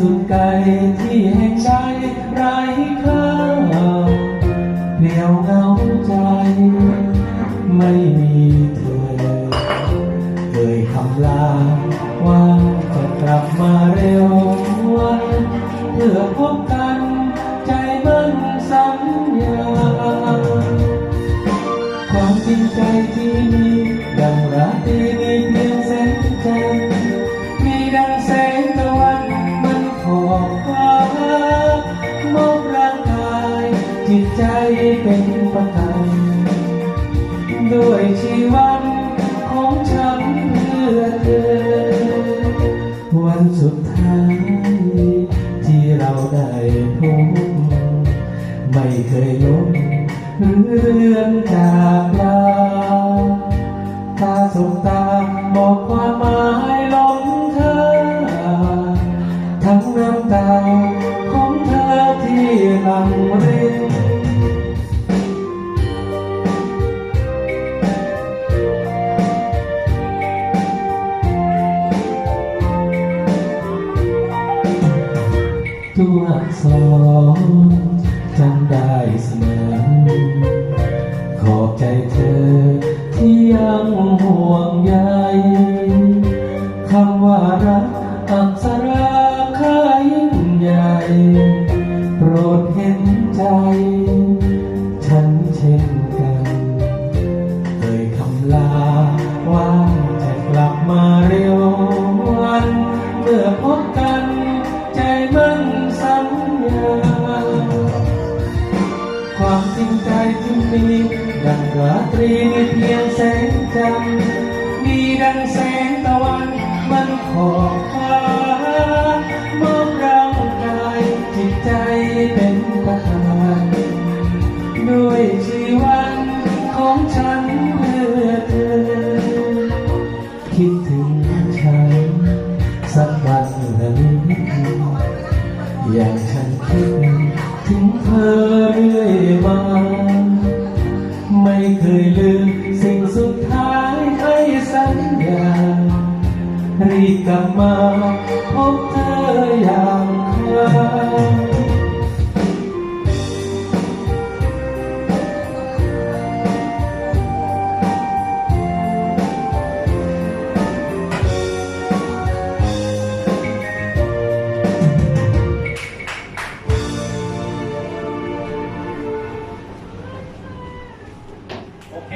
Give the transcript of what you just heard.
สุดไกลที่แห่งใดไร้ค่าเปลี่ยวเหงาใจ ไม่มีเธอเคยคำลาว่าจะกลับมาเร็ววันเพื่อพบกันใจมันสัญญา ความจริงใจที่มีดังราตรี จิตใจเป็นประกันด้วยชีวันของฉันเพื่อเธอ วันสุดท้ายที่เราได้พบไม่เคยลบหรือเลือนจาก ตัวอักษรจำได้เสมอ ขอบใจเธอที่ยังห่วงใยคำว่ารักอักษราค่ายิ่งใหญ่ โปรดเห็นใจ ฉันเช่นกัน เคยคำลาว่าจะกลับมา ดังราตรีมีเพียงแสงจันทร์มีดังแสงตะวันมันขอบฟ้ามอบร่างกายจิตใจเป็นประธานด้วยชีวันของฉันเพื่อเธอ คิดถึงฉันสักวันหนึ่งอย่างฉันคิดถึงเธอเรื่อยมา เคยลืมสิ่งสุดท้ายให้สัญญารีบกลับมา